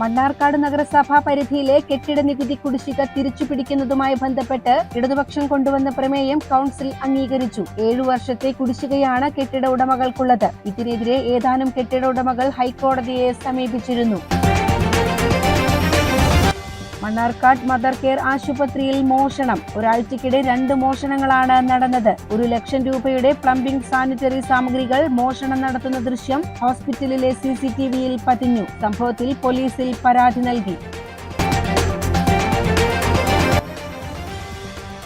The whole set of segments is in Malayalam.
മണ്ണാർക്കാട് നഗരസഭാ പരിധിയിലെ കെട്ടിട നികുതി കുടിശ്ശിക തിരിച്ചു പിടിക്കുന്നതുമായി ബന്ധപ്പെട്ട് ഇടതുപക്ഷം കൊണ്ടുവന്ന പ്രമേയം കൗൺസിൽ അംഗീകരിച്ചു. ഏഴു വർഷത്തെ കുടിശ്ശികയാണ് കെട്ടിട ഉടമകൾക്കുള്ളത്. ഇതിനെതിരെ ഏതാനും കെട്ടിട ഉടമകൾ ഹൈക്കോടതിയെ സമീപിച്ചിരുന്നു. മണ്ണാർക്കാട് മദർ കെയർ ആശുപത്രിയിൽ മോഷണം. ഒരാഴ്ചക്കിടെ രണ്ട് മോഷണങ്ങളാണ് നടന്നത്. ഒരു ലക്ഷം രൂപയുടെ പ്ലംബിംഗ് സാനിറ്ററി സാമഗ്രികൾ മോഷണം നടത്തുന്ന ദൃശ്യം ഹോസ്പിറ്റലിലെ സി സി ടി വിയിൽ പതിഞ്ഞു. സംഭവത്തിൽ പോലീസിൽ പരാതി നൽകി.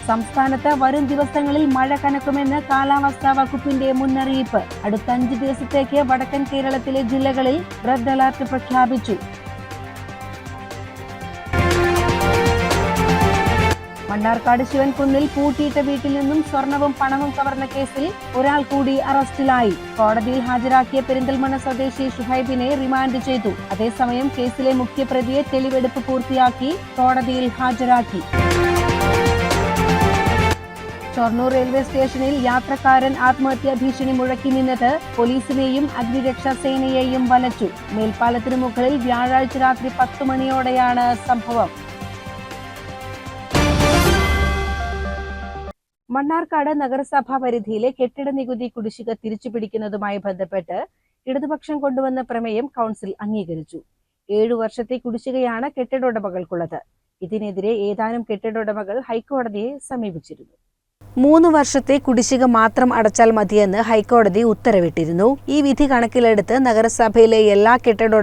സംസ്ഥാനത്ത് വരും ദിവസങ്ങളിൽ മഴ കനക്കുമെന്ന് കാലാവസ്ഥാ വകുപ്പിന്റെ മുന്നറിയിപ്പ്. അടുത്ത അഞ്ച് ദിവസത്തേക്ക് വടക്കൻ കേരളത്തിലെ ജില്ലകളിൽ റെഡ് അലർട്ട് പ്രഖ്യാപിച്ചു. മണ്ണാർക്കാട് ശിവൻകുന്നിൽ പൂട്ടിയിട്ട വീട്ടിൽ നിന്നും സ്വർണവും പണവും കവർന്ന കേസിൽ ഒരാൾ കൂടി അറസ്റ്റിലായി. കോടതിയിൽ ഹാജരാക്കിയ പെരിന്തൽമണ്ണ സ്വദേശി ഷുഹൈബിനെ റിമാൻഡ് ചെയ്തു. അതേസമയം കേസിലെ മുഖ്യപ്രതിയെ തെളിവെടുപ്പ് പൂർത്തിയാക്കി കോടതിയിൽ ഹാജരാക്കി. ഷൊർണൂർ റെയിൽവേ സ്റ്റേഷനിൽ യാത്രക്കാരൻ ആത്മഹത്യാ ഭീഷണി മുഴക്കി നിന്നത് പോലീസിനെയും അഗ്നിരക്ഷാ സേനയെയും വലച്ചു. മേൽപ്പാലത്തിനു മുകളിൽ വ്യാഴാഴ്ച രാത്രി പത്ത് മണിയോടെയാണ് സംഭവം. മണ്ണാർക്കാട് നഗരസഭാ പരിധിയിലെ കെട്ടിട നികുതി കുടിശ്ശിക തിരിച്ചുപിടിക്കുന്നതുമായി ബന്ധപ്പെട്ട് ഇടതുപക്ഷം കൊണ്ടുവന്ന പ്രമേയം കൗൺസിൽ അംഗീകരിച്ചു. ഏഴു വർഷത്തെ കുടിശ്ശികയാണ് കെട്ടിട ഉടമകൾക്കുള്ളത്. ഇതിനെതിരെ ഏതാനും കെട്ടിട ഉടമകൾ ഹൈക്കോടതിയെ സമീപിച്ചിരുന്നു. മൂന്ന് വർഷത്തെ കുടിശ്ശിക മാത്രം അടച്ചാൽ മതിയെന്ന് ഹൈക്കോടതി ഉത്തരവിട്ടിരുന്നു. ഈ വിധി കണക്കിലെടുത്ത് നഗരസഭയിലെ എല്ലാ കെട്ടിട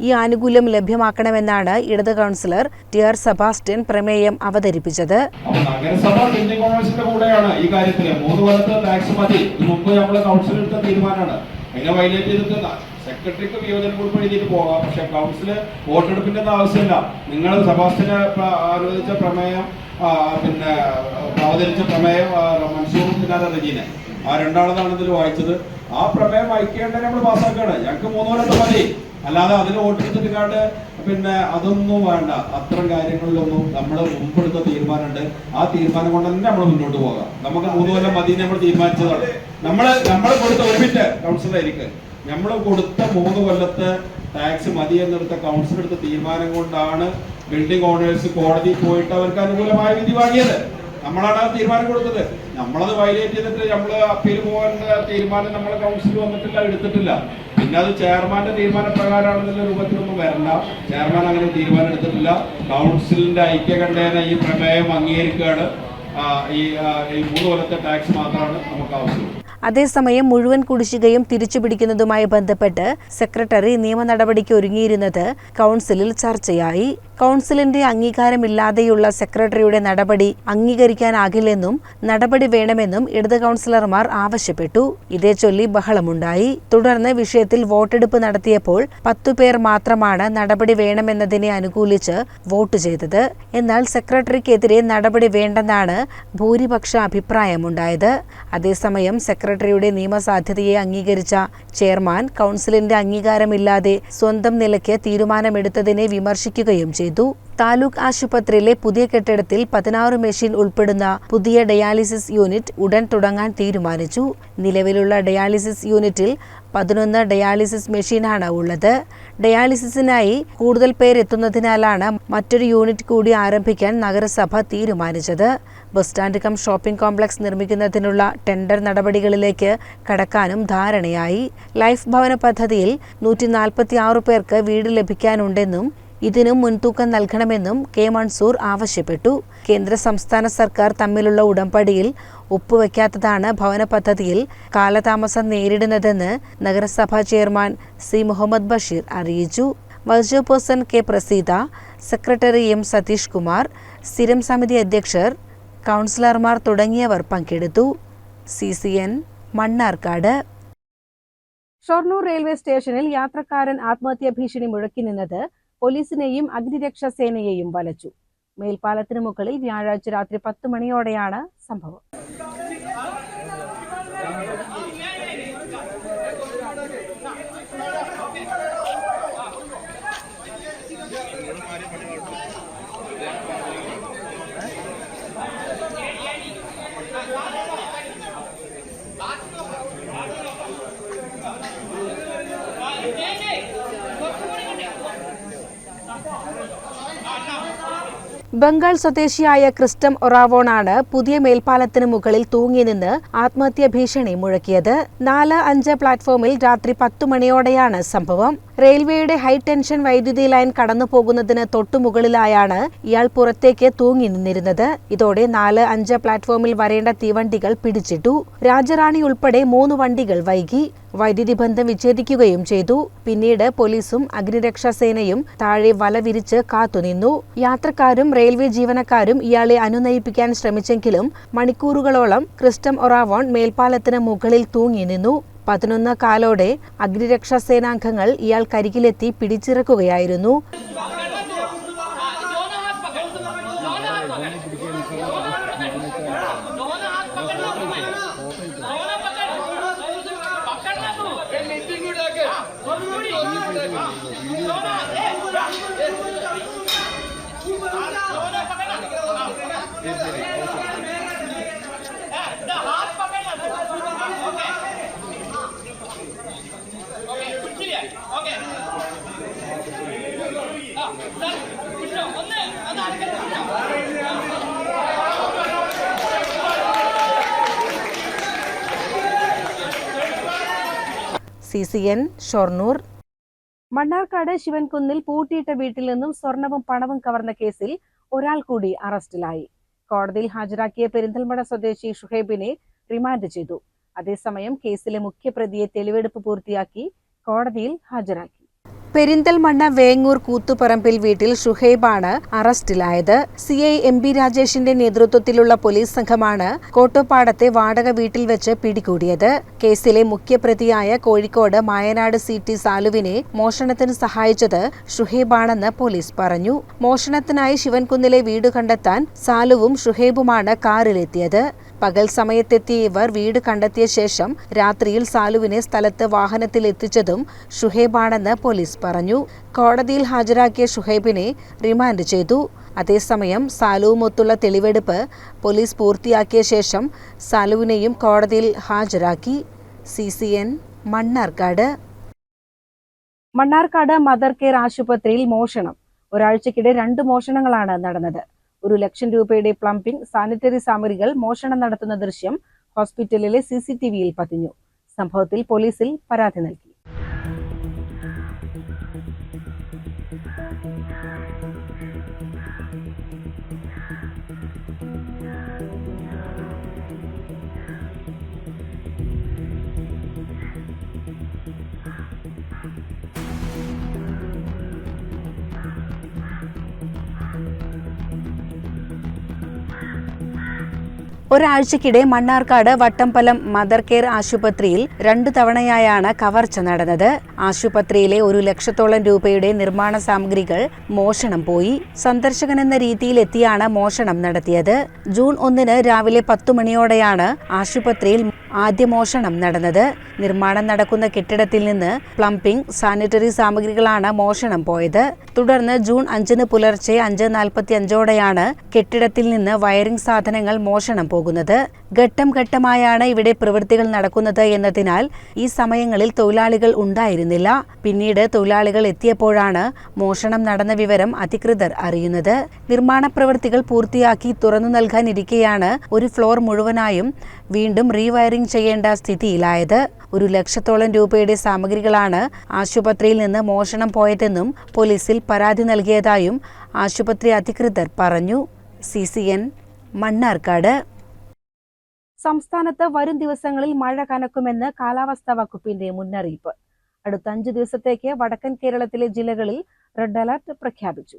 ഈ ആനുകൂല്യം ലഭ്യമാക്കണമെന്നാണ് ഇടത് കൗൺസിലർ ടി ആർ സെബാസ്റ്റ്യൻ പ്രമേയം അവതരിപ്പിച്ചത്. നഗരസഭ കൂടെയാണ് ഈ കാര്യത്തിൽ ടാക്സ് മതി. നമ്മൾ കൗൺസിൽ സെക്രട്ടറിക്ക് വിയോജന കുറിപ്പ് എഴുതിയിട്ട് പോകാം. പക്ഷെ കൗൺസിൽ വോട്ടെടുപ്പിന്റെ ആവശ്യമില്ല. നിങ്ങൾ സഭാസ്ഥന അനുവദിച്ച പ്രമേയം പിന്നെ അവതരിച്ച പ്രമേയം ആ, മൻസൂർ പിന്നെ റജീനെ. ആ രണ്ടാളതാണ് ഇതിൽ വായിച്ചത്. ആ പ്രമേയം വായിക്കേണ്ടത് നമ്മൾ പാസ്സാക്കാണ്. ഞങ്ങൾക്ക് മൂന്ന് കൊല്ലത്തെ മതി. അല്ലാതെ അതിന് വോട്ടെടുത്തിട്ട് കാണ്ട് പിന്നെ അതൊന്നും വേണ്ട. അത്തരം കാര്യങ്ങളിലൊന്നും നമ്മൾ മുമ്പെടുത്ത തീരുമാനമുണ്ട്. ആ തീരുമാനം കൊണ്ട് തന്നെ നമ്മൾ മുന്നോട്ട് പോകാം. നമുക്ക് മൂന്ന് കൊല്ലം മതി നമ്മൾ തീരുമാനിച്ചതാണ്. നമ്മൾ നമ്മൾ കൊടുത്ത ഒരു കൗൺസിലായിരിക്കും നമ്മൾ കൊടുത്ത മൂന്ന് കൊല്ലത്തെ ടാക്സ് മതി എന്നെടുത്ത കൗൺസിൽ എടുത്ത തീരുമാനം കൊണ്ടാണ് ബിൽഡിംഗ് ഓണേഴ്സ് കോടതി പോയിട്ട് അവർക്ക് അനുകൂലമായ വിധി വാങ്ങിയത്. നമ്മളാണ് ആ തീരുമാനം കൊടുത്തത്. നമ്മളത് വയലേറ്റ് ചെയ്തിട്ട് നമ്മൾ അപ്പീൽ പോകേണ്ട തീരുമാനം നമ്മൾ കൗൺസിൽ വന്നിട്ടില്ല എടുത്തിട്ടില്ല. പിന്നെ അത് ചെയർമാന്റെ തീരുമാന പ്രകാരമാണെന്നുള്ള രൂപത്തിലൊന്നും വരണ്ട. ചെയർമാൻ അങ്ങനെ തീരുമാനം എടുത്തിട്ടില്ല. കൗൺസിലിന്റെ ഐക്യകണ്ഠേന ഈ പ്രമേയം അംഗീകരിക്കുകയാണ്. ഈ മൂന്ന് കൊല്ലത്തെ ടാക്സ് മാത്രമാണ് നമുക്ക് ആവശ്യം അതേസമയം മുഴുവൻ കുടിശ്ശികയും തിരിച്ചുപിടിക്കുന്നതുമായി ബന്ധപ്പെട്ട് സെക്രട്ടറി നിയമ നടപടിക്ക് ഒരുങ്ങിയിരുന്നത് കൗൺസിലിൽ ചർച്ചയായി. കൗൺസിലിന്റെ അംഗീകാരമില്ലാതെയുള്ള സെക്രട്ടറിയുടെ നടപടി അംഗീകരിക്കാനാകില്ലെന്നും നടപടി വേണമെന്നും ഇടത് കൗൺസിലർമാർ ആവശ്യപ്പെട്ടു. ഇതേ ചൊല്ലി ബഹളമുണ്ടായി. തുടർന്ന് വിഷയത്തിൽ വോട്ടെടുപ്പ് നടത്തിയപ്പോൾ പത്തുപേർ മാത്രമാണ് നടപടി വേണമെന്നതിനെ അനുകൂലിച്ച് വോട്ട് ചെയ്തത്. എന്നാൽ സെക്രട്ടറിക്കെതിരെ നടപടി വേണ്ടെന്നാണ് ഭൂരിപക്ഷ അഭിപ്രായമുണ്ടായത്. അതേസമയം സെക്രട്ടറിയുടെ നിയമസാധ്യതയെ അംഗീകരിച്ച ചെയർമാൻ കൗൺസിലിന്റെ അംഗീകാരമില്ലാതെ സ്വന്തം നിലയ്ക്ക് തീരുമാനമെടുത്തതിനെ വിമർശിക്കുകയും ചെയ്തു. താലൂക്ക് ആശുപത്രിയിലെ പുതിയ കെട്ടിടത്തിൽ പതിനാറ് മെഷീൻ ഉൾപ്പെടുന്ന പുതിയ ഡയാലിസിസ് യൂണിറ്റ് ഉടൻ തുടങ്ങാൻ തീരുമാനിച്ചു. നിലവിലുള്ള ഡയാലിസിസ് യൂണിറ്റിൽ പതിനൊന്ന് ഡയാലിസിസ് മെഷീനാണ് ഉള്ളത്. ഡയാലിസിസിനായി കൂടുതൽ പേരെത്തുന്നതിനാലാണ് മറ്റൊരു യൂണിറ്റ് കൂടി ആരംഭിക്കാൻ നഗരസഭ തീരുമാനിച്ചത്. Bus stand cum shopping complex നിർമ്മിക്കുന്നതിനുള്ള ടെൻഡർ നടപടികളിലേക്ക് കടക്കാനും ധാരണയായി. ലൈഫ് ഭവന പദ്ധതിയിൽ നൂറ്റി പേർക്ക് വീട് ലഭിക്കാനുണ്ടെന്നും ഇതിനും മുൻതൂക്കം നൽകണമെന്നും കെ മൺസൂർ ആവശ്യപ്പെട്ടു. കേന്ദ്ര സംസ്ഥാന സർക്കാർ തമ്മിലുള്ള ഉടമ്പടിയിൽ ഒപ്പുവെക്കാത്തതാണ് ഭവന പദ്ധതിയിൽ കാലതാമസം നേരിടുന്നതെന്ന് നഗരസഭാ ചെയർമാൻ സി മുഹമ്മദ് ബഷീർ അറിയിച്ചു. Vice chairperson K Praseetha secretary M Satheesh Kumar സ്ഥിരം സമിതി അധ്യക്ഷർ കൗൺസിലർമാർ തുടങ്ങിയവർ പങ്കെടുത്തു. C C N Mannarkkad. Shoranur railway സ്റ്റേഷനിൽ യാത്രക്കാരൻ ആത്മഹത്യാ ഭീഷണി മുഴക്കി നിന്നത് പോലീസിനെയും അഗ്നിരക്ഷാ സേനയെയും വലച്ചു. മേൽപ്പാലത്തിന് മുകളിൽ വ്യാഴാഴ്ച രാത്രി പത്ത് മണിയോടെയാണ് സംഭവം. ബംഗാൾ സ്വദേശിയായ ക്രിസ്റ്റം ഒറാവോണാണ് പുതിയ മേൽപ്പാലത്തിന് മുകളിൽ തൂങ്ങി നിന്ന് ആത്മഹത്യാ ഭീഷണി മുഴക്കിയത്. നാല് അഞ്ച് പ്ലാറ്റ്ഫോമിൽ രാത്രി പത്തു മണിയോടെയാണ് സംഭവം. റെയിൽവേയുടെ ഹൈടെൻഷൻ വൈദ്യുതി ലൈൻ കടന്നു പോകുന്നതിന് തൊട്ടുമുകളിലായാണ് ഇയാൾ പുറത്തേക്ക് തൂങ്ങി നിന്നിരുന്നത്. ഇതോടെ നാല് അഞ്ച് പ്ലാറ്റ്ഫോമിൽ വരേണ്ട തീവണ്ടികൾ പിടിച്ചിട്ടു. രാജറാണി ഉൾപ്പെടെ മൂന്ന് വണ്ടികൾ വൈകി. വൈദ്യുതി ബന്ധം വിച്ഛേദിക്കുകയും ചെയ്തു. പിന്നീട് പോലീസും അഗ്നിരക്ഷാസേനയും താഴെ വല വിരിച്ച് കാത്തുനിന്നു യാത്രക്കാരും റെയിൽവേ ജീവനക്കാരും ഇയാളെ അനുനയിപ്പിക്കാൻ ശ്രമിച്ചെങ്കിലും മണിക്കൂറുകളോളം ക്രിസ്റ്റം ഒറാവോൺ മേൽപ്പാലത്തിന് മുകളിൽ തൂങ്ങി നിന്നു. പതിനൊന്ന് കാലോടെ അഗ്നിരക്ഷാസേനാംഗങ്ങൾ ഇയാൾ കരികിലെത്തി പിടിച്ചിറക്കുകയായിരുന്നു. C C N Shoranur. Mannarkkad ശിവൻകുന്നിൽ പൂട്ടിയിട്ട വീട്ടിൽ നിന്നും സ്വർണവും പണവും കവർന്ന കേസിൽ ഒരാൾ കൂടി അറസ്റ്റിലായി. കോടതിയിൽ ഹാജരാക്കിയ പെരിന്തൽമണ്ണ സ്വദേശി ഷുഹൈബിനെ റിമാൻഡ് ചെയ്തു. അതേസമയം കേസിലെ മുഖ്യപ്രതിയെ തെളിവെടുപ്പ് പൂർത്തിയാക്കി കോടതിയിൽ ഹാജരാക്കി. പെരിന്തൽമണ്ണ വേങ്ങൂർ കൂത്തുപറമ്പിൽ വീട്ടിൽ ഷുഹൈബാണ് അറസ്റ്റിലായത്. സി ഐ എം ബി രാജേഷിന്റെ നേതൃത്വത്തിലുള്ള പോലീസ് സംഘമാണ് കോട്ടപ്പാടത്തെ വാടക വീട്ടിൽ വെച്ച് പിടികൂടിയത്. കേസിലെ മുഖ്യപ്രതിയായ കോഴിക്കോട് മായനാട് സി ടി സാലുവിനെ മോഷണത്തിന് സഹായിച്ചത് ഷുഹൈബാണെന്ന് പോലീസ് പറഞ്ഞു. മോഷണത്തിനായി ശിവൻകുന്നിലെ വീട് കണ്ടെത്താൻ സാലുവും ഷുഹൈബുമാണ് കാറിലെത്തിയത്. പകൽ സമയത്തെത്തിയ ഇവർ വീട് കണ്ടെത്തിയ ശേഷം രാത്രിയിൽ സാലുവിനെ സ്ഥലത്ത് വാഹനത്തിൽ എത്തിച്ചതും ഷുഹൈബാണെന്ന് പോലീസ് പറഞ്ഞു. കോടതിയിൽ ഹാജരാക്കിയ ഷുഹൈബിനെ റിമാൻഡ് ചെയ്തു. അതേസമയം സാലുവുമൊത്തുള്ള തെളിവെടുപ്പ് പോലീസ് പൂർത്തിയാക്കിയ ശേഷം സാലുവിനെയും കോടതിയിൽ ഹാജരാക്കി. C C N Mannarkkad. Mannarkkad mother care ആശുപത്രിയിൽ മോഷണം. ഒരാഴ്ചക്കിടെ രണ്ട് മോഷണങ്ങളാണ് നടന്നത്. ഒരു ലക്ഷം രൂപയുടെ പ്ലംബിംഗ് സാനിറ്ററി സാമഗ്രികൾ മോഷണം നടത്തുന്ന ദൃശ്യം ഹോസ്പിറ്റലിലെ സി സി ടി വിയിൽ പതിഞ്ഞു. സംഭവത്തിൽ പോലീസിൽ പരാതി നൽകി. ഒരാഴ്ചക്കിടെ മണ്ണാർക്കാട് വട്ടംപലം മദർ കെയർ ആശുപത്രിയിൽ രണ്ടു തവണയായാണ് കവർച്ച നടന്നത്. ആശുപത്രിയിലെ ഒരു ലക്ഷത്തോളം രൂപയുടെ നിർമ്മാണ സാമഗ്രികൾ മോഷണം പോയി. സന്ദർശകൻ എന്ന രീതിയിലെത്തിയാണ് മോഷണം നടത്തിയത്. ജൂൺ ഒന്നിന് രാവിലെ പത്തു മണിയോടെയാണ് ആശുപത്രിയിൽ ആദ്യ മോഷണം നടന്നത്. നിർമ്മാണം നടക്കുന്ന കെട്ടിടത്തിൽ നിന്ന് പ്ലംപിംഗ് സാനിറ്ററി സാമഗ്രികളാണ് മോഷണം പോയത്. തുടർന്ന് ജൂൺ അഞ്ചിന് പുലർച്ചെ അഞ്ച് നാൽപ്പത്തി അഞ്ചോടെയാണ് കെട്ടിടത്തിൽ നിന്ന് വയറിംഗ് സാധനങ്ങൾ മോഷണം പോകുന്നത്. ഘട്ടം ഘട്ടമായാണ് ഇവിടെ പ്രവൃത്തികൾ നടക്കുന്നത് എന്നതിനാൽ ഈ സമയങ്ങളിൽ തൊഴിലാളികൾ ഉണ്ടായിരുന്നില്ല. പിന്നീട് തൊഴിലാളികൾ എത്തിയപ്പോഴാണ് മോഷണം നടന്ന വിവരം അധികൃതർ അറിയുന്നത്. നിർമ്മാണ പ്രവൃത്തികൾ പൂർത്തിയാക്കി തുറന്നു നൽകാനിരിക്കെയാണ് ഒരു ഫ്ലോർ മുഴുവനായും വീണ്ടും റീവയറിംഗ് ചെയ്യേണ്ട സ്ഥിതിയിലായത്. ഒരു ലക്ഷത്തോളം രൂപയുടെ സാമഗ്രികളാണ് ആശുപത്രിയിൽ നിന്ന് മോഷണം പോയതെന്നും പോലീസിൽ പരാതി നൽകിയതായും ആശുപത്രി അധികൃതർ പറഞ്ഞു. C C N Mannarkkad. സംസ്ഥാനത്ത് വരും ദിവസങ്ങളിൽ മഴ കനക്കുമെന്ന് കാലാവസ്ഥാ വകുപ്പിന്റെ മുന്നറിയിപ്പ്. അടുത്ത അഞ്ചു ദിവസത്തേക്ക് വടക്കൻ കേരളത്തിലെ ജില്ലകളിൽ റെഡ് അലർട്ട് പ്രഖ്യാപിച്ചു.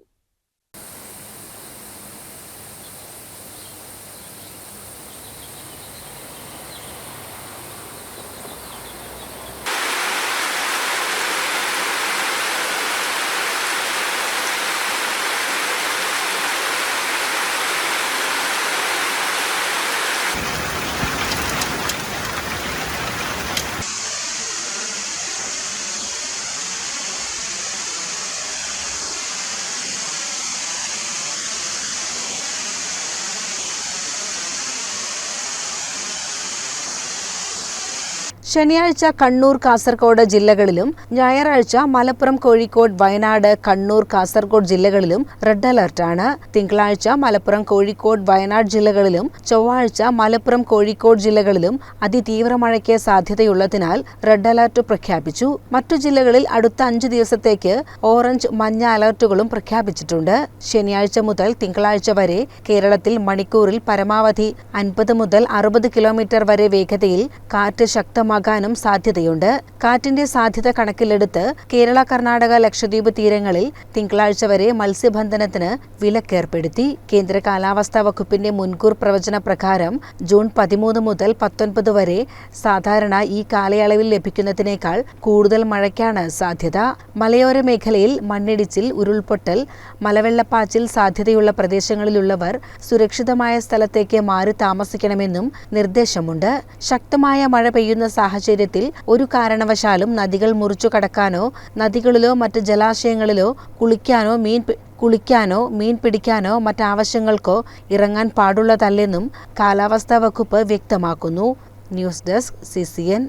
ശനിയാഴ്ച കണ്ണൂർ കാസർഗോഡ് ജില്ലകളിലും ഞായറാഴ്ച മലപ്പുറം കോഴിക്കോട് വയനാട് കണ്ണൂർ കാസർഗോഡ് ജില്ലകളിലും റെഡ് അലർട്ടാണ് തിങ്കളാഴ്ച മലപ്പുറം കോഴിക്കോട് വയനാട് ജില്ലകളിലും ചൊവ്വാഴ്ച മലപ്പുറം കോഴിക്കോട് ജില്ലകളിലും അതിതീവ്ര മഴയ്ക്ക് സാധ്യതയുള്ളതിനാൽ റെഡ് അലർട്ട് പ്രഖ്യാപിച്ചു. മറ്റു ജില്ലകളിൽ അടുത്ത അഞ്ച് ദിവസത്തേക്ക് ഓറഞ്ച് മഞ്ഞ അലർട്ടുകളും പ്രഖ്യാപിച്ചിട്ടുണ്ട്. ശനിയാഴ്ച മുതൽ തിങ്കളാഴ്ച വരെ കേരളത്തിൽ മണിക്കൂറിൽ പരമാവധി അൻപത് മുതൽ അറുപത് കിലോമീറ്റർ വരെ വേഗതയിൽ കാറ്റ് ശക്തമാകാനും സാധ്യതയുണ്ട്. കാറ്റിന്റെ സാധ്യത കണക്കിലെടുത്ത് കേരള കർണാടക ലക്ഷദ്വീപ് തീരങ്ങളിൽ തിങ്കളാഴ്ച വരെ മത്സ്യബന്ധനത്തിന് വിലക്കേർപ്പെടുത്തി. കേന്ദ്ര കാലാവസ്ഥാ വകുപ്പിന്റെ മുൻകൂർ പ്രവചന പ്രകാരം ജൂൺ പതിമൂന്ന് മുതൽ പത്തൊൻപത് വരെ സാധാരണ ഈ കാലയളവിൽ ലഭിക്കുന്നതിനേക്കാൾ കൂടുതൽ മഴയ്ക്കാണ് സാധ്യത. മലയോര മേഖലയിൽ മണ്ണിടിച്ചിൽ ഉരുൾപൊട്ടൽ മലവെള്ളപ്പാച്ചിൽ സാധ്യതയുള്ള പ്രദേശങ്ങളിലുള്ളവർ സുരക്ഷിതമായ സ്ഥലത്തേക്ക് മാറി താമസിക്കണമെന്നും നിർദ്ദേശമുണ്ട്. ശക്തമായ മഴ പെയ്യുന്ന സാഹചര്യത്തിൽ ഒരു കാരണവശാലും നദികൾ മുറിച്ചു കടക്കാനോ നദികളിലോ മറ്റ് ജലാശയങ്ങളിലോ കുളിക്കാനോ മീൻ കുളിക്കാനോ മീൻ പിടിക്കാനോ മറ്റാവശ്യങ്ങൾക്കോ ഇറങ്ങാൻ പാടുള്ളതല്ലെന്നും കാലാവസ്ഥാ വകുപ്പ് വ്യക്തമാക്കുന്നു. News desk C C N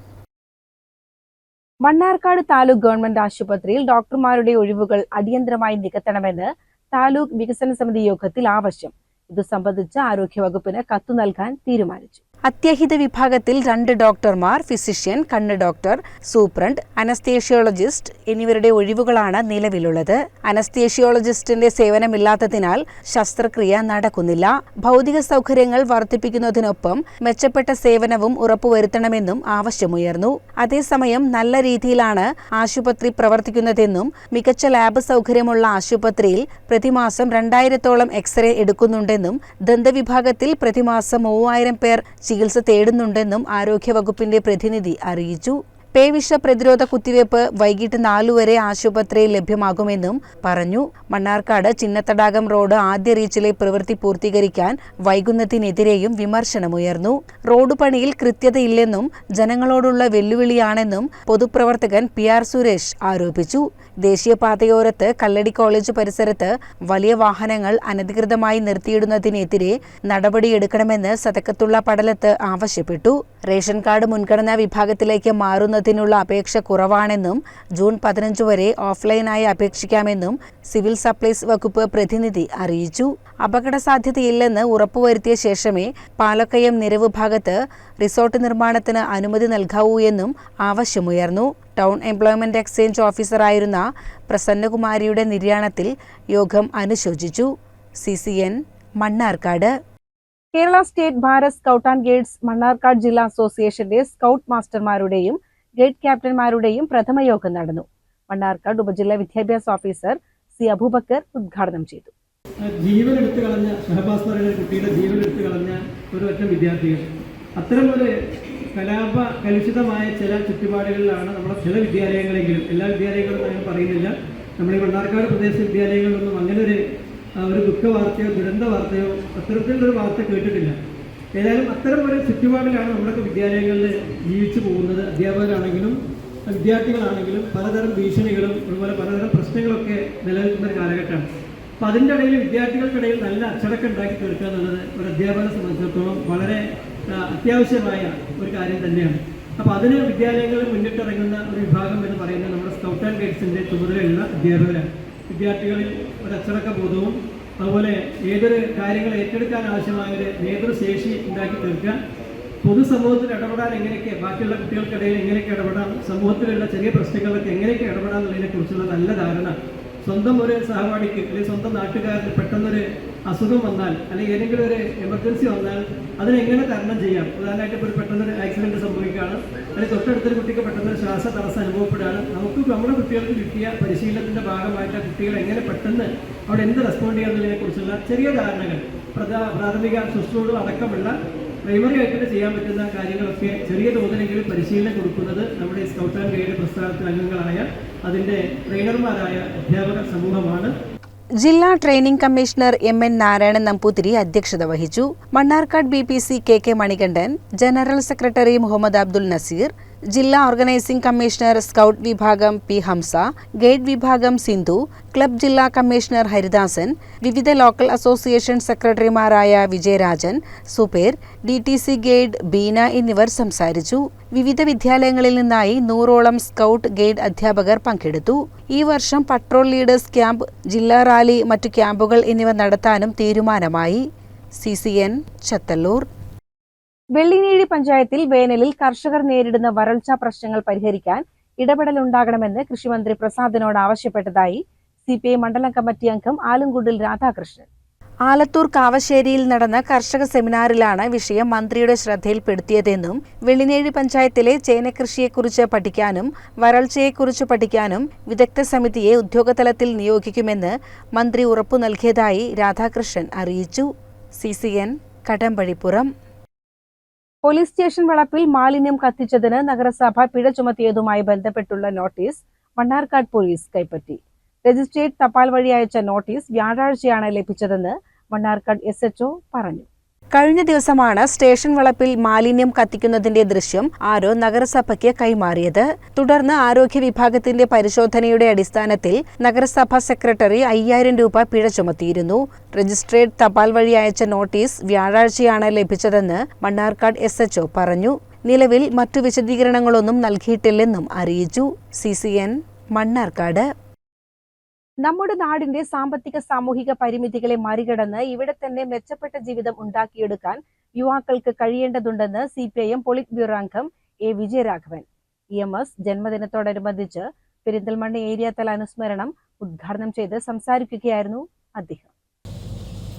Mannarkkad taluk government ആശുപത്രിയിൽ ഡോക്ടർമാരുടെ ഒഴിവുകൾ അടിയന്തരമായി നികത്തണമെന്ന് താലൂക്ക് വികസന സമിതി യോഗത്തിൽ ആവശ്യം. ഇതു സംബന്ധിച്ച് ആരോഗ്യവകുപ്പിന് കത്തു നൽകാൻ തീരുമാനിച്ചു. അത്യാഹിത വിഭാഗത്തിൽ രണ്ട് ഡോക്ടർമാർ ഫിസിഷ്യൻ കണ്ണ് ഡോക്ടർ സൂപ്രണ്ട് അനസ്തേഷ്യോളജിസ്റ്റ് എന്നിവരുടെ ഒഴിവുകളാണ് നിലവിലുള്ളത്. അനസ്തേഷ്യോളജിസ്റ്റിന്റെ സേവനമില്ലാത്തതിനാൽ ശസ്ത്രക്രിയ നടക്കുന്നില്ല. ഭൗതിക സൗകര്യങ്ങൾ വർദ്ധിപ്പിക്കുന്നതിനൊപ്പം മെച്ചപ്പെട്ട സേവനവും ഉറപ്പുവരുത്തണമെന്നും ആവശ്യമുയർന്നു. അതേസമയം നല്ല രീതിയിലാണ് ആശുപത്രി പ്രവർത്തിക്കുന്നതെന്നും മികച്ച ലാബ് സൗകര്യമുള്ള ആശുപത്രിയിൽ പ്രതിമാസം രണ്ടായിരത്തോളം എക്സ്റേ എടുക്കുന്നുണ്ടെന്നും ദന്തവിഭാഗത്തിൽ പ്രതിമാസം മൂവായിരം പേർ ചികിത്സ തേടുന്നുണ്ടെന്നും ആരോഗ്യവകുപ്പിന്റെ പ്രതിനിധി അറിയിച്ചു പേവിഷ പ്രതിരോധ കുത്തിവയ്പ് വൈകിട്ട് നാലു വരെ ആശുപത്രിയിൽ ലഭ്യമാകുമെന്നും പറഞ്ഞു. മണ്ണാർക്കാട് ചിന്നത്തടാകം റോഡ് ആദ്യ റീച്ചിലെ പ്രവൃത്തി പൂർത്തീകരിക്കാൻ വൈകുന്നതിനെതിരെയും വിമർശനമുയർന്നു. റോഡ് പണിയിൽ കൃത്യതയില്ലെന്നും ജനങ്ങളോടുള്ള വെല്ലുവിളിയാണെന്നും പൊതുപ്രവർത്തകൻ പി ആർ സുരേഷ് ആരോപിച്ചു. ദേശീയപാതയോരത്ത് കല്ലടി കോളേജ് പരിസരത്ത് വലിയ വാഹനങ്ങൾ അനധികൃതമായി നിർത്തിയിടുന്നതിനെതിരെ നടപടിയെടുക്കണമെന്ന് സതക്കത്തുള്ള പടലത്ത് ആവശ്യപ്പെട്ടു. റേഷൻ കാർഡ് മുൻഗണനാ വിഭാഗത്തിലേക്ക് മാറുന്നതിനുള്ള അപേക്ഷ കുറവാണെന്നും ജൂൺ പതിനഞ്ച് വരെ ഓഫ്ലൈനായി അപേക്ഷിക്കാമെന്നും സിവിൽ സപ്ലൈസ് വകുപ്പ് പ്രതിനിധി അറിയിച്ചു. അപകട സാധ്യതയില്ലെന്ന് ഉറപ്പുവരുത്തിയ ശേഷമേ പാലക്കയം നിരവ് ഭാഗത്ത് റിസോർട്ട് നിർമ്മാണത്തിന് അനുമതി നൽകാവൂ എന്നും ആവശ്യമുയർന്നു. ടൗൺ എംപ്ലോയ്മെന്റ് എക്സ്ചേഞ്ച് ഓഫീസറായിരുന്ന പ്രസന്നകുമാരിയുടെ നിര്യാണത്തിൽ യോഗം അനുശോചിച്ചു. C C N Mannarkkad. Kerala state Bharat scout and guides Mannarkkad ജില്ലാ അസോസിയേഷന്റെ സ്കൗട്ട് മാസ്റ്റർമാരുടെയും ഗൈഡ് ക്യാപ്റ്റന്മാരുടെയും പ്രഥമ യോഗം നടന്നു. മണ്ണാർക്കാട് ഉപജില്ലാ വിദ്യാഭ്യാസ ഓഫീസർ സി അബൂബക്കർ ഉദ്ഘാടനം ചെയ്തു. ജീവൻ എടുത്തു കളഞ്ഞ ഷഹബാസ് പറയുന്ന കുട്ടിയുടെ ജീവൻ എടുത്തു കളഞ്ഞ ഒരു ഒറ്റ വിദ്യാർത്ഥികൾ. അത്തരം ഒരു കലാപ കലുഷിതമായ ചില ചുറ്റുപാടുകളിലാണ് നമ്മുടെ ചില വിദ്യാലയങ്ങളെങ്കിലും എല്ലാ വിദ്യാലയങ്ങളും ഞാൻ പറയുന്നില്ല. നമ്മുടെ മണ്ണാർക്കാട് പ്രദേശ വിദ്യാലയങ്ങളിലൊന്നും അങ്ങനെ ഒരു ഒരു ദുഃഖ വാർത്തയോ ദുരന്ത വാർത്തയോ അത്തരത്തിലുള്ളൊരു വാർത്ത കേട്ടിട്ടില്ല. ഏതായാലും അത്തരം ഒരു ചുറ്റുപാടിലാണ് നമ്മളൊക്കെ വിദ്യാലയങ്ങളിൽ ജീവിച്ചു പോകുന്നത്. അധ്യാപകരാണെങ്കിലും വിദ്യാർത്ഥികളാണെങ്കിലും പലതരം ഭീഷണികളും അതുപോലെ പലതരം പ്രശ്നങ്ങളൊക്കെ നിലനിൽക്കുന്ന ഒരു കാലഘട്ടമാണ്. അപ്പം അതിന്റെ ഇടയിൽ വിദ്യാർത്ഥികൾക്കിടയിൽ നല്ല അച്ചടക്കം ഉണ്ടാക്കി തീർക്കുക എന്നുള്ളത് ഒരു അധ്യാപകനെ സംബന്ധിച്ചിടത്തോളം വളരെ അത്യാവശ്യമായ ഒരു കാര്യം തന്നെയാണ്. അപ്പോൾ അതിന് വിദ്യാലയങ്ങളിൽ മുന്നിട്ടിറങ്ങുന്ന ഒരു വിഭാഗം എന്ന് പറയുന്നത് നമ്മുടെ സ്കൗട്ട് ആൻഡ് ഗൈഡ്സിന്റെ ചുമതലയുള്ള അധ്യാപകരാണ്. വിദ്യാർത്ഥികളിൽ ഒരു അച്ചടക്ക ബോധവും അതുപോലെ ഏതൊരു കാര്യങ്ങൾ ഏറ്റെടുക്കാൻ ആവശ്യമായ ഒരു നേതൃശേഷി ഉണ്ടാക്കി തീർക്കുക പൊതുസമൂഹത്തിൽ ഇടപെടാൻ എങ്ങനെയൊക്കെ ബാക്കിയുള്ള കുട്ടികൾക്കിടയിൽ എങ്ങനെയൊക്കെ ഇടപെടാം സമൂഹത്തിലുള്ള ചെറിയ പ്രശ്നങ്ങളൊക്കെ എങ്ങനെയൊക്കെ ഇടപെടാം എന്നുള്ളതിനെ കുറിച്ചുള്ള നല്ല ധാരണ സ്വന്തം ഒരു സഹപാഠിക്ക് അല്ലെങ്കിൽ സ്വന്തം നാട്ടുകാരന് പെട്ടെന്നൊരു അസുഖം വന്നാൽ അല്ലെങ്കിൽ ഏതെങ്കിലും ഒരു എമർജൻസി വന്നാൽ അതിനെങ്ങനെ തരണം ചെയ്യാം? ഉദാഹരണമായിട്ട് ഇപ്പോൾ പെട്ടെന്നൊരു ആക്സിഡന്റ് സംഭവിക്കുകയാണ്. അല്ലെങ്കിൽ തൊട്ടടുത്തൊരു കുട്ടിക്ക് പെട്ടെന്നൊരു ശ്വാസ തടസ്സം അനുഭവപ്പെടുകയാണ്. നമുക്ക് നമ്മുടെ കുട്ടികൾക്ക് കിട്ടിയ പരിശീലനത്തിന്റെ ഭാഗമായിട്ട് കുട്ടികൾ എങ്ങനെ പെട്ടെന്ന് അവിടെ എന്ത് റെസ്പോണ്ട് ചെയ്യാമെന്നതിനെക്കുറിച്ചുള്ള ചെറിയ ധാരണകൾ. പ്രാഥമിക ശുശ്രൂഷകൾ അടക്കമുള്ള പ്രൈമറി ആയിട്ട് ചെയ്യാൻ പറ്റുന്ന കാര്യങ്ങളൊക്കെ ചെറിയ തോതിലെങ്കിലും പരിശീലനം കൊടുക്കുന്നത് നമ്മുടെ സ്കൗട്ട് ആൻഡ് ഗൈഡ് പ്രസ്ഥാനത്തിൽ അംഗങ്ങളായ അതിന്റെ ട്രെയിനർമാരായ അധ്യാപക സമൂഹമാണ്. ജില്ലാ training commissioner M N Narayanan Namboothiri അധ്യക്ഷത വഹിച്ചു. Mannarkkad B P C K K Manikandan general secretary Muhammad Abdul Naseer ജില്ലാ ഓർഗനൈസിംഗ് കമ്മീഷണർ സ്കൗട്ട് വിഭാഗം പി ഹംസ ഗൈഡ് വിഭാഗം സിന്ധു ക്ലബ് ജില്ലാ കമ്മീഷണർ ഹരിദാസൻ വിവിധ ലോക്കൽ അസോസിയേഷൻ സെക്രട്ടറിമാരായ Vijayarajan സുപേർ D T C guide Beena എന്നിവർ സംസാരിച്ചു. വിവിധ വിദ്യാലയങ്ങളിൽ നിന്നായി നൂറോളം സ്കൗട്ട് ഗൈഡ് അധ്യാപകർ പങ്കെടുത്തു. ഈ വർഷം പട്രോൾ ലീഡേഴ്സ് ക്യാമ്പ് ജില്ലാ റാലി മറ്റു ക്യാമ്പുകൾ എന്നിവ നടത്താനും തീരുമാനമായി. C C N Chethallur. Vellinezhi പഞ്ചായത്തിൽ വേനലിൽ കർഷകർ നേരിടുന്ന വരൾച്ച പ്രശ്നങ്ങൾ പരിഹരിക്കാൻ ഇടപെടലുണ്ടാകണമെന്ന് കൃഷിമന്ത്രി പ്രസാദിനോട് ആവശ്യപ്പെട്ടതായി സി പി ഐ മണ്ഡലം കമ്മിറ്റി അംഗം ആലുംകുണ്ടിൽ രാധാകൃഷ്ണൻ. ആലത്തൂർ കാവശ്ശേരിയിൽ നടന്ന കർഷക സെമിനാറിലാണ് വിഷയം മന്ത്രിയുടെ ശ്രദ്ധയിൽപ്പെടുത്തിയതെന്നും വെള്ളിനേഴി പഞ്ചായത്തിലെ ചേനകൃഷിയെക്കുറിച്ച് പഠിക്കാനും വരൾച്ചയെക്കുറിച്ച് പഠിക്കാനും വിദഗ്ധ സമിതിയെ ഉദ്യോഗതലത്തിൽ നിയോഗിക്കുമെന്ന് മന്ത്രി ഉറപ്പു നൽകിയതായി രാധാകൃഷ്ണൻ അറിയിച്ചു. C C N Kadampazhipuram. Police station വളപ്പിൽ മാലിന്യം കത്തിച്ചതിന് നഗരസഭ പിഴ ചുമത്തിയതുമായി ബന്ധപ്പെട്ടുള്ള നോട്ടീസ് മണ്ണാർക്കാട് പോലീസ് കൈപ്പറ്റി. രജിസ്ട്രേറ്റ് തപാൽ വഴി അയച്ച നോട്ടീസ് വ്യാഴാഴ്ചയാണ് ലഭിച്ചതെന്ന് മണ്ണാർക്കാട് എസ് പറഞ്ഞു. കഴിഞ്ഞ ദിവസമാണ് സ്റ്റേഷൻ വളപ്പിൽ മാലിന്യം കത്തിക്കുന്നതിന്റെ ദൃശ്യം ആരോ നഗരസഭയ്ക്ക് കൈമാറിയത്. തുടർന്ന് ആരോഗ്യ വിഭാഗത്തിന്റെ പരിശോധനയുടെ അടിസ്ഥാനത്തിൽ നഗരസഭാ സെക്രട്ടറി അയ്യായിരം രൂപ പിഴ ചുമത്തിയിരുന്നു. രജിസ്ട്രേഡ് തപാൽ വഴി അയച്ച നോട്ടീസ് വ്യാഴാഴ്ചയാണ് ലഭിച്ചതെന്ന് മണ്ണാർക്കാട് എസ് പറഞ്ഞു. നിലവിൽ മറ്റു വിശദീകരണങ്ങളൊന്നും നൽകിയിട്ടില്ലെന്നും അറിയിച്ചു. സി മണ്ണാർക്കാട്. നമ്മുടെ നാടിന്റെ സാമ്പത്തിക സാമൂഹിക പരിമിതികളെ മറികടന്ന് ഇവിടെ തന്നെ മെച്ചപ്പെട്ട ജീവിതം ഉണ്ടാക്കിയെടുക്കാൻ യുവാക്കൾക്ക് കഴിയേണ്ടതുണ്ടെന്ന് C P I M polit bureau അംഗം A Vijayaraghavan. E M S ജന്മദിനത്തോടനുബന്ധിച്ച് Perinthalmanna area തല അനുസ്മരണം ഉദ്ഘാടനം ചെയ്ത് സംസാരിക്കുകയായിരുന്നു അദ്ദേഹം.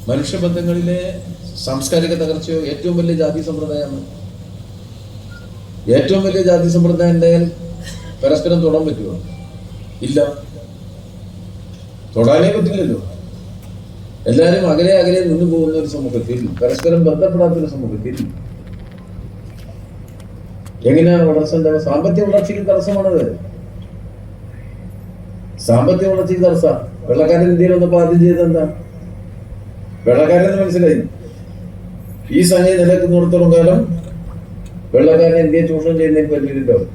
മനുഷ്യബന്ധങ്ങളിലെ സാംസ്കാരിക തകർച്ചയോ ഏറ്റവും വലിയ ജാതി സമ്പ്രദായമാണ്. ഏറ്റവും വലിയ ജാതി സമ്പ്രദായം ഉണ്ടായാൽ പരസ്പരം തൊടാൻ പറ്റുമോ? ഇല്ല. തൊടാനേ പറ്റില്ലല്ലോ എല്ലാവരും അകലെ അകലെ നിന്നു പോകുന്ന ഒരു സമൂഹത്തിൽ പരസ്പരം ബന്ധപ്പെടാത്തൊരു സമൂഹത്തിൽ എങ്ങനെയാണ് വളർച്ച ഉണ്ടാവുക? സാമ്പത്തിക വളർച്ചയ്ക്ക് തടസ്സമാണത്. സാമ്പത്തിക വളർച്ചയ്ക്ക് തടസ്സ. വെള്ളക്കാരൻ ഇന്ത്യയിൽ വന്നപ്പോൾ ആദ്യം ചെയ്തത് എന്താ? വെള്ളക്കാരൻ മനസ്സിലായി. ഈ സംഗതി നിലനിൽക്കുന്നിടത്തോളം കാലം വെള്ളക്കാരൻ ഇന്ത്യയെ ചൂഷണം ചെയ്യുന്നതിന് പറ്റിയിട്ടുണ്ടാവും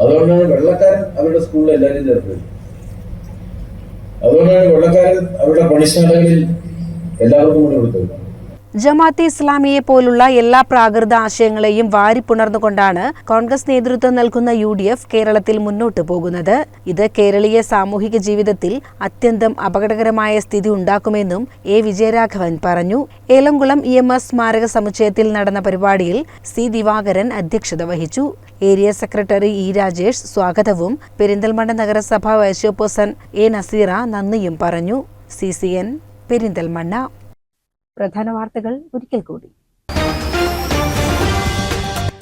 അതുകൊണ്ടാണ് വെള്ളക്കാരൻ അവരുടെ സ്കൂളിൽ എല്ലാവരും ചേർത്തത്. അതുകൊണ്ടാണ് വെള്ളക്കാരൻ അവരുടെ പണിശാലകളിൽ എല്ലാവർക്കും കൂടി കൊടുത്തത്. ജമാഅത്തെ ഇസ്ലാമിയെ പോലുള്ള എല്ലാ പ്രാകൃത ആശയങ്ങളെയും വാരിപ്പുണർന്നുകൊണ്ടാണ് കോൺഗ്രസ് നേതൃത്വം നൽകുന്ന യു ഡി എഫ് കേരളത്തിൽ മുന്നോട്ടു പോകുന്നത്. ഇത് കേരളീയ സാമൂഹിക ജീവിതത്തിൽ അത്യന്തം അപകടകരമായ സ്ഥിതി ഉണ്ടാക്കുമെന്നും എ വിജയരാഘവൻ പറഞ്ഞു. ഏലംകുളം ഇ എം എസ് സ്മാരക സമുച്ചയത്തിൽ നടന്ന പരിപാടിയിൽ സി ദിവാകരൻ അധ്യക്ഷത വഹിച്ചു. ഏരിയ സെക്രട്ടറി ഇ രാജേഷ് സ്വാഗതവും പെരിന്തൽമണ്ണ നഗരസഭ വൈസ് ചെയർപേഴ്സൺ എ നസീറ നന്ദിയും പറഞ്ഞു. C C N Perinthalmanna. പ്രധാന വാർത്തകൾ ഒരിക്കൽ കൂടി.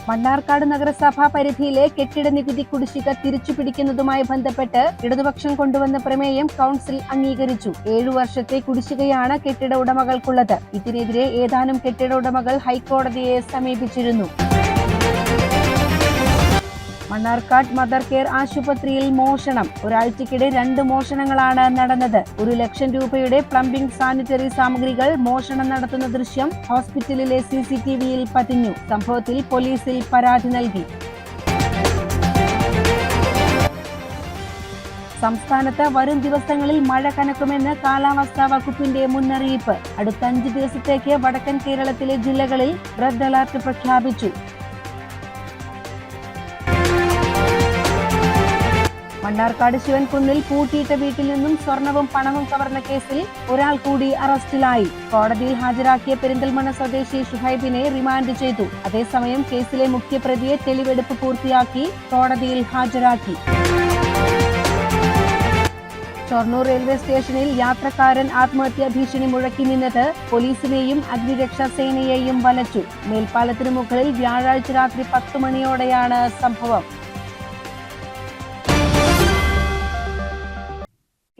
മണ്ണാർക്കാട് നഗരസഭാ പരിധിയിലെ കെട്ടിട നികുതി കുടിശ്ശിക തിരിച്ചു പിടിക്കുന്നതുമായി ബന്ധപ്പെട്ട് ഇടതുപക്ഷം കൊണ്ടുവന്ന പ്രമേയം കൌൺസിൽ അംഗീകരിച്ചു. ഏഴു വർഷത്തെ കുടിശ്ശികയാണ് കെട്ടിട ഉടമകൾക്കുള്ളത്. ഇതിനെതിരെ ഏതാനും കെട്ടിട ഉടമകൾ ഹൈക്കോടതിയെ സമീപിച്ചിരുന്നു. മണ്ണാർക്കാട് മദർ കെയർ ആശുപത്രിയിൽ മോഷണം. ഒരാഴ്ചക്കിടെ രണ്ട് മോഷണങ്ങളാണ് നടന്നത്. ഒരു ലക്ഷം രൂപയുടെ പ്ലംബിംഗ് സാനിറ്ററി സാമഗ്രികൾ മോഷണം നടത്തുന്ന ദൃശ്യം ഹോസ്പിറ്റലിലെ സി സി ടി വിയിൽ പതിഞ്ഞു. സംഭവത്തിൽ പോലീസിൽ പരാതി നൽകി. സംസ്ഥാനത്ത് വരും ദിവസങ്ങളിൽ മഴ കനക്കുമെന്ന് കാലാവസ്ഥാ വകുപ്പിന്റെ മുന്നറിയിപ്പ്. അടുത്ത അഞ്ച് ദിവസത്തേക്ക് വടക്കൻ കേരളത്തിലെ ജില്ലകളിൽ റെഡ് അലർട്ട് പ്രഖ്യാപിച്ചു. മണ്ണാർക്കാട് ശിവൻകുന്നിൽ പൂട്ടിയിട്ട വീട്ടിൽ നിന്നും സ്വർണവും പണവും കവർന്ന കേസിൽ ഒരാൾ കൂടി അറസ്റ്റിലായി. കോടതിയിൽ ഹാജരാക്കിയ പെരിന്തൽമണ്ണ സ്വദേശി ഷുഹൈബിനെ റിമാൻഡ് ചെയ്തു. അതേസമയം കേസിലെ മുഖ്യപ്രതിയെ തെളിവെടുപ്പ് പൂർത്തിയാക്കി കോടതിയിൽ ഹാജരാക്കി. ഷൊർണൂർ റെയിൽവേ സ്റ്റേഷനിൽ യാത്രക്കാരൻ ആത്മഹത്യാ ഭീഷണി മുഴക്കി നിന്നത് പോലീസിനെയും അഗ്നിരക്ഷാ സേനയെയും വലച്ചു. മേൽപ്പാലത്തിനു മുകളിൽ വ്യാഴാഴ്ച രാത്രി പത്ത് മണിയോടെയാണ് സംഭവം.